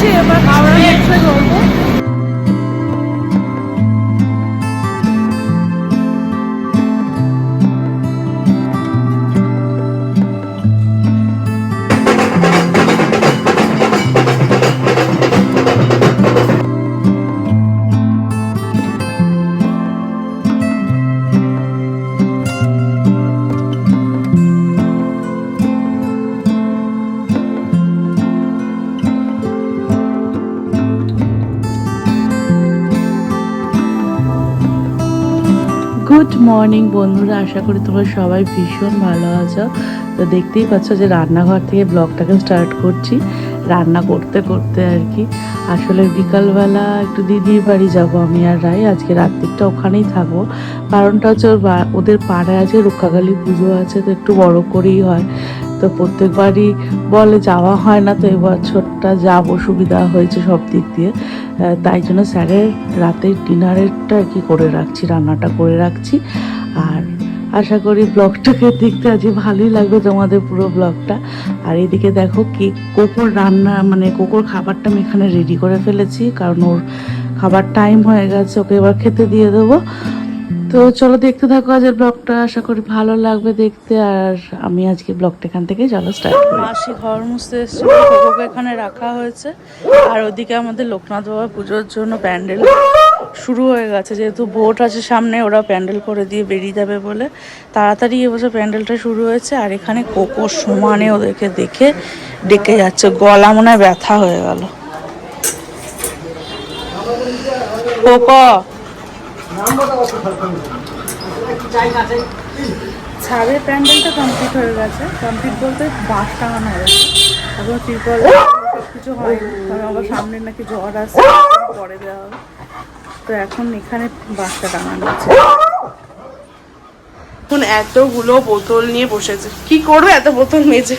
এসেছি এবার হাওড়া মেট্রো ধরবো গুড মর্নিং বন্ধুরা। আশা করি তোমরা সবাই ভীষণ ভালো আছো। তো দেখতেই পাচ্ছ যে রান্নাঘর থেকে ব্লগটাকে স্টার্ট করছি। রান্না করতে করতে আর কি। আসলে বিকালবেলা একটু দিদির বাড়ি যাব আমি আর রায় আজকে রাত্রিটা ওখানেই থাকব। কারণটা হচ্ছে ওদের পাড়ায় আছে রক্ষাকালী পুজো আছে, তো একটু বড় করেই হয়। তো প্রত্যেকবারই বলে যাওয়া হয় না, তো এবছরটা যাব, সুবিধা হয়েছে সব দিক দিয়ে। তাই জন্য স্যারের রাতের ডিনারেরটা কি করে রাখছি, রান্নাটা করে রাখছি। আর আশা করি ব্লগটাকে দেখতে আজকে ভালোই লাগবে তোমাদের পুরো ব্লগটা। আর এদিকে দেখো কি, কোকোর রান্না মানে কোকোর খাবারটা আমি এখানে রেডি করে ফেলেছি, কারণ ওর খাবার টাইম হয়ে গেছে, ওকে এবার খেতে দিয়ে দেবো। তো চলো দেখতে থাকো আজকের ব্লগটা। আশা করি ভালো লাগবে দেখতে। আর আমি আজকে ব্লগটা এখান থেকে চলো স্টার্ট করি। মাসি ঘর মুছতে কোকোকে এখানে রাখা হয়েছে। আর ওদিকে আমাদের লোকনাথ বাবা পুজোর জন্য প্যান্ডেল শুরু হয়ে গেছে। যেহেতু ভোট আছে সামনে, ওরা প্যান্ডেল করে দিয়ে বেরিয়ে যাবে বলে তাড়াতাড়ি এবছর প্যান্ডেলটা শুরু হয়েছে। আর এখানে কোকো সমানে ওদেরকে দেখে ডেকে যাচ্ছে। গলা মনে হয় ব্যথা হয়ে গেল। কোকো ছাদের প্যান্ডেলটা কমপ্লিট হয়ে গেছে। কমপ্লিট বলতে বাঁশ টাঙানো হয়েছে এখন তিরপল কিছু হয়নি কারণ আবার সামনে নাকি আসছে পরে দেওয়া হবে। তো এখন এখানে বাঁশটা টাঙানো আছে এখন এতগুলো বোতল নিয়ে বসেছে। কি করবে এত বোতল মেজে?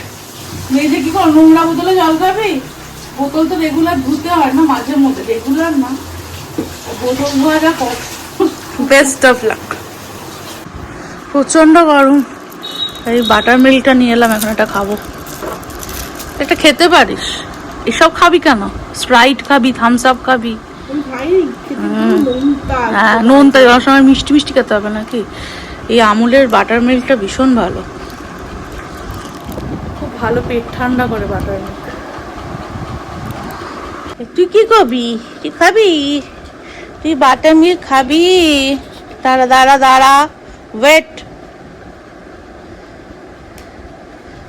মেয়েদের কি কর নোংরা বোতলে জল খাবি? বোতল তো রেগুলার ধুতে হয় না মাঝে মধ্যে। রেগুলার না। বোতল ধোয়াটা কর বেস্ট অফ লাক প্রচণ্ড গরম। এই বাটার মিল্কটা নিয়ে এলাম, এখন এটা খাব। এটা খেতে পারিস? এসব খাবি কেন? স্প্রাইট খাবি থামস আপ খাবি। হ্যাঁ নুন তাই অনেক সময় মিষ্টি মিষ্টি খেতে হবে নাকি? এই আমুলের বাটার মিল্কটা ভীষণ ভালো। খুব ভালো পেট ঠান্ডা করে বাটার মিল্ক তুই কি খাবি তুই খাবি? তুই বাটার মিল্ক খাবি? দাঁড়া দাঁড়া দাঁড়া। ওয়েট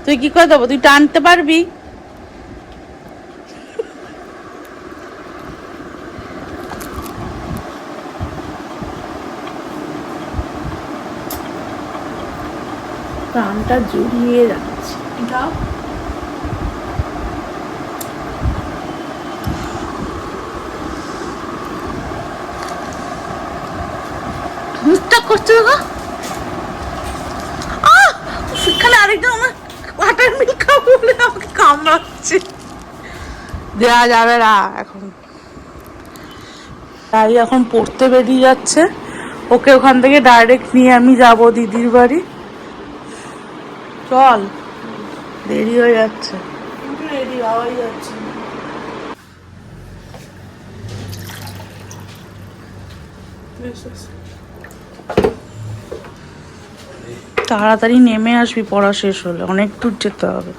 তুই কি করে দেবো? তুই টানতে পারবি। প্রাণটা জুড়িয়ে যাচ্ছে মুখটা সেখানে আমার ওয়াটার মিল্ক খাব বলে আমাকে কামড়াচ্ছে। দেওয়া যাবে না এখন। তাই এখন পড়তে বেরিয়ে যাচ্ছে। ওকে ওখান থেকে ডাইরেক্ট নিয়ে আমি যাব দিদির বাড়ি। চল, দেরি হয়ে যাচ্ছে। রেডি যাচ্ছে তাড়াতাড়ি নেমে আসবি পড়া শেষ হলে। অনেক দূর যেতে হবে।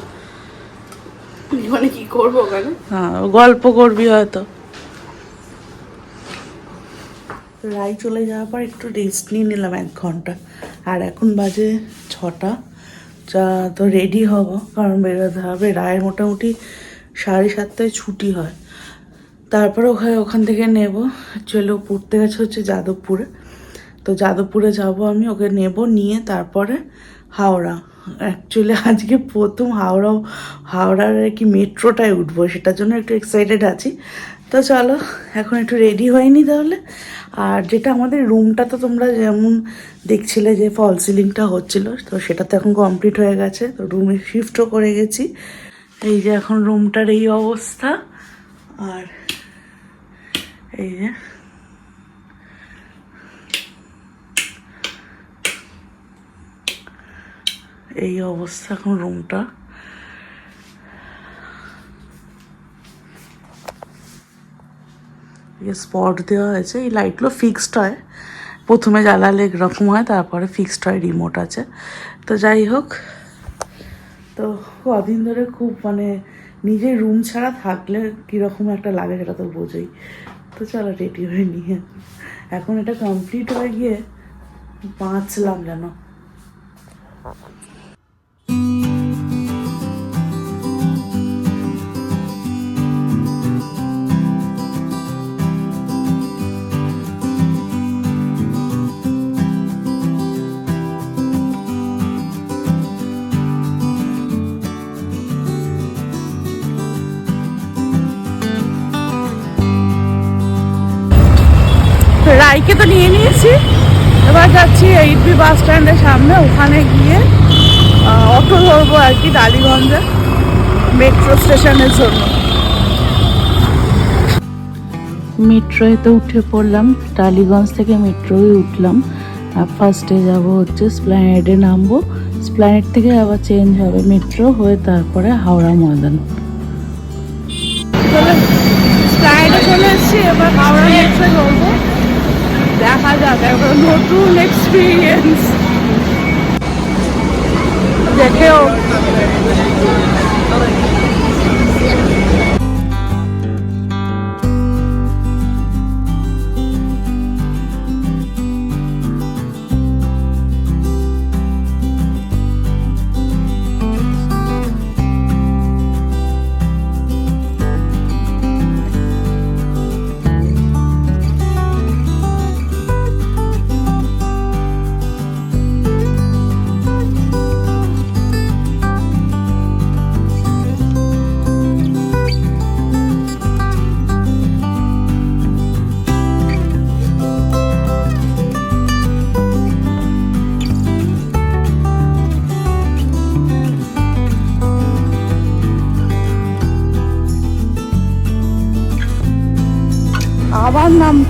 মানে কি করব ওখানে? হ্যাঁ গল্প করবি হয়তো। রায় চলে যাওয়ার পর একটু রেস্ট নিয়ে নিলাম এক ঘণ্টা। আর এখন বাজে ছটা। যা তো রেডি হব কারণ বেরোতে হবে। রায়ের মোটামুটি সাড়ে সাতটায় ছুটি হয়। তারপরে ওখানে ওখান থেকে নেব। ও পড়তে গেছে হচ্ছে যাদবপুরে। তো যাদবপুরে যাব আমি, ওকে নেব, নিয়ে তারপরে হাওড়া। অ্যাকচুয়ালি আজকে প্রথম হাওড়া, হাওড়ার আর কি মেট্রোটায় উঠবো, সেটার জন্য একটু এক্সাইটেড আছি। তো চলো, এখন একটু রেডি হয়নি তাহলে। আর যেটা আমাদের রুমটা তো তোমরা যেমন দেখছিলে যে ফল সিলিংটা হচ্ছিল, তো সেটা তো এখন কমপ্লিট হয়ে গেছে, তো রুমে শিফটও করে গেছি। এই যে এখন রুমটার এই অবস্থা। আর এই যে এই অবস্থা এখন রুমটা স্পট দেওয়া হয়েছে, এই লাইটগুলো ফিক্সড হয়। প্রথমে জ্বালালে এরকম হয়, তারপরে ফিক্সড হয় রিমোট আছে। তো যাই হোক, তো কদিন ধরে খুব মানে নিজের রুম ছাড়া থাকলে কীরকম একটা লাগে সেটা তো বোঝোই। তো চলো রেডি হয়ে নিয়ে। এখন এটা কমপ্লিট হয়ে গিয়ে বাঁচলাম যেন। রাইকে তো নিয়ে নিয়েছি। এবার যাচ্ছি এইট বি বাস স্ট্যান্ডের সামনে ওখানে গিয়ে অটো ধরবো আর কি ডালিগঞ্জে মেট্রো স্টেশনের জন্য। মেট্রোয় তো উঠে পড়লাম টালিগঞ্জ থেকে মেট্রোয় উঠলাম। আর ফার্স্টে যাব হচ্ছে স্প্ল্যানেডে নামবো। স্প্ল্যানেড থেকে আবার চেঞ্জ হবে মেট্রো হয়ে তারপরে হাওড়া ময়দান। স্প্ল্যানেডে চলে এসেছি এবার হাওড়া মেট্রো ধরবো। দেখা যাক একবার নতুন এক্সপিরিয়েন্স দেখেও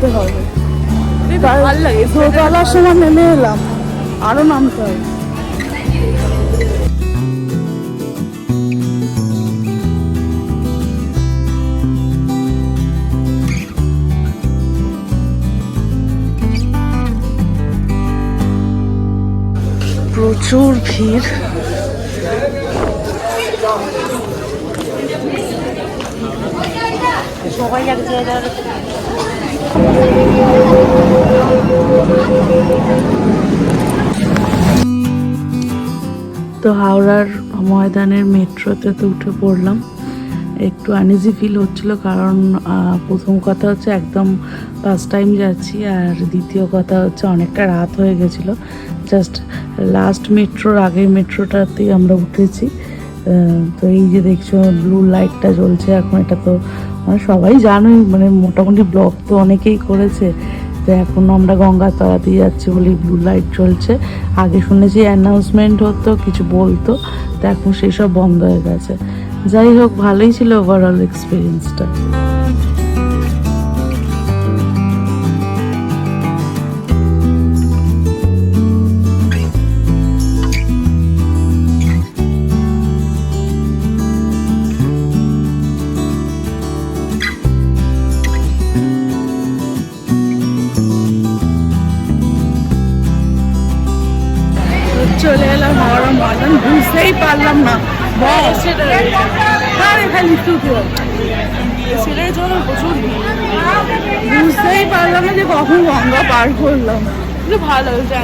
নামতে হবে। ভালো লাগে। দোতলার সময় নেমে এলাম। আরও নামতে হবে। প্রচুর ভিড়। সবাই এক জায়গায় তো হাওড়ার ময়দানের মেট্রোতে তো উঠে পড়লাম। একটু আনইজি ফিল হচ্ছিল কারণ প্রথম কথা হচ্ছে একদম ফার্স্ট টাইম যাচ্ছি আর দ্বিতীয় কথা হচ্ছে অনেকটা রাত হয়ে গেছিল। জাস্ট লাস্ট মেট্রোর আগের মেট্রোটাতেই আমরা উঠেছি। তো এই যে দেখছ ব্লু লাইটটা জ্বলছে এখন এটা তো মানে সবাই জানোই মানে মোটামুটি ব্লগ তো অনেকেই করেছে। তো এখন আমরা গঙ্গার তলা দিয়ে যাচ্ছি বলে ব্লু লাইট চলছে। আগে শুনেছি অ্যানাউন্সমেন্ট হতো, কিছু বলতো, তো এখন সেসব বন্ধ হয়ে গেছে। যাই হোক, ভালোই ছিল ওভারঅল এক্সপিরিয়েন্সটা পারলাম না। বস। আরে খালি জন্য প্রচুর বুঝতেই পারলাম না যে কখন গঙ্গা পার করলাম। ভালো যে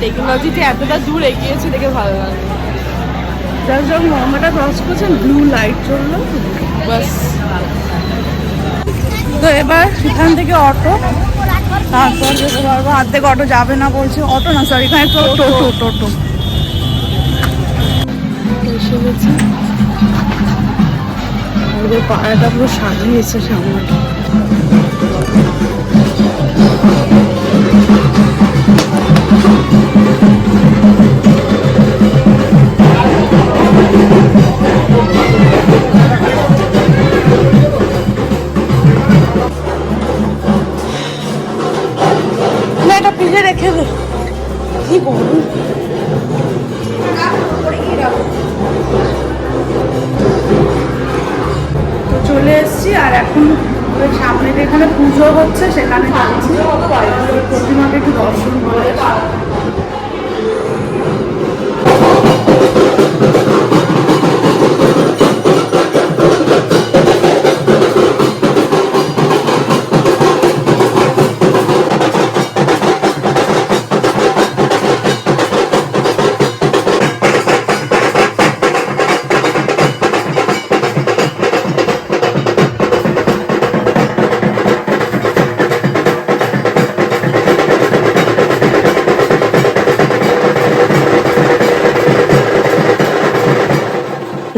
টেকনোলজি এতটা দূর এগিয়েছে দেখে ভালো লাগে যখন গঙ্গাটা ক্রস করছেন ব্লু লাইট চলল। বাস। তো এবার সেখান থেকে অটো তারপর যেতে পারব। অর্ধেক অটো যাবে না বলছে। অটো না সরি এখানে টোটো টোটো। এসে গেছি। আমাদের পাড়াটা পুরো সাজিয়েছে সামনে। রেখে দে। কি বলব? এসেছি আর এখন সামনে যেখানে পুজো হচ্ছে সেখানে যাচ্ছি। প্রতিমাকে একটু দর্শন করে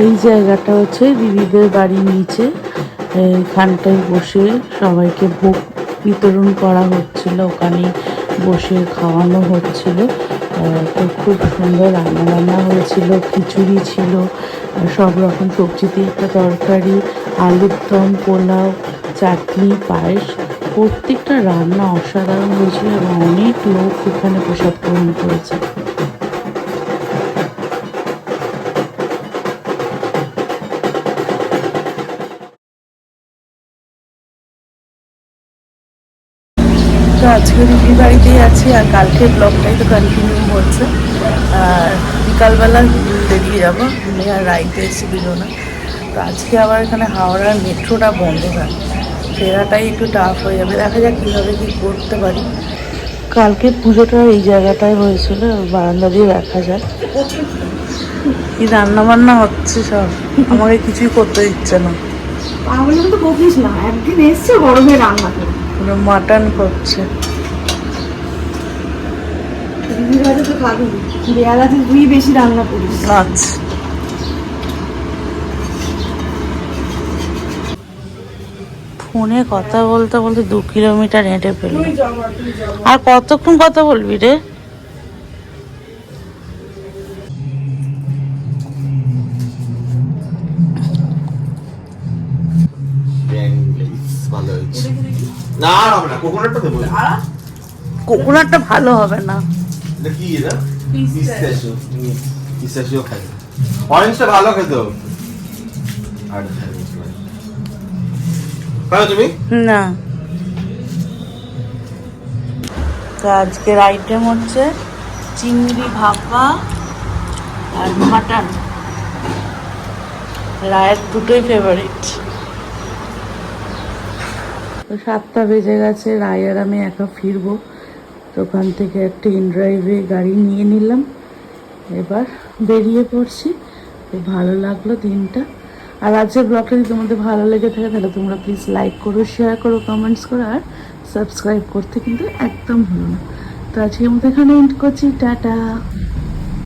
এই জায়গাটা হচ্ছে দিদিদের বাড়ির নিচে। এইখানটায় বসে সবাইকে ভোগ বিতরণ করা হচ্ছিল, ওখানে বসে খাওয়ানো হচ্ছিল। তো খুব সুন্দর রান্না বান্না হয়েছিল, খিচুড়ি ছিল সব রকম সবজি একটা তরকারি, আলুর দম, পোলাও, চাটনি, পায়েস। প্রত্যেকটা রান্না অসাধারণ হয়েছিল এবং অনেক লোক এখানে প্রসাদ গ্রহণ করেছে। তো আজকে দিদির বাড়িতেই আছি আর কালকে ব্লগটাই তো কন্টিনিউ হচ্ছে। আর বিকালবেলা বেরিয়ে যাব আমি আর রাইতে এসে না। তো আজকে আবার এখানে হাওড়ার মেট্রোটা বন্ধ হয় ফেরাটাই একটু টাফ হয়ে যাবে। দেখা যাক কীভাবে কী করতে পারি। কালকে পুজোটা এই জায়গাটায় হয়েছিল, বারান্দা দিয়ে দেখা যায়। কি রান্না বান্না হচ্ছে সব? আমাকে কিছুই করতে দিচ্ছে না। তাহলে তো বকিস না। একদিন এসছে গরমে রান্না করে পুরো মাটন করছে। দিদির কাছে তো খাবি দেয়াল আছে তুই বেশি রান্না করিস আচ্ছা। ফোনে কথা বলতে বলতে দু কিলোমিটার হেঁটে ফেলল আর কতক্ষণ কথা বলবি রে? হবে না কোকোনাটটা দেবো কোকোনাটটা ভালো হবে না। এটা কি এটা? পিস্তাচিও পিস্তাচিও খাই। অরেঞ্জটা ভালো খেতো আর খাও তুমি? না। তো আজকের আইটেম হচ্ছে চিংড়ি ভাপা আর মাটন রায়ের দুটোই ফেভারিট তো সাতটা বেজে গেছে রায় আর আমি একা ফিরবো। তো ওখান থেকে একটা ইনড্রাইভে গাড়ি নিয়ে নিলাম। এবার বেরিয়ে পড়ছি। খুব ভালো লাগল দিনটা। আর আজকের ব্লগটা যদি তোমাদের ভালো লেগে থাকে, তাহলে তোমরা প্লিজ লাইক করো শেয়ার করো কমেন্টস করো, আর সাবস্ক্রাইব করতে কিন্তু একদম ভুলো না। তো আজকের মতো এখানে এন্ড করছি। টাটা।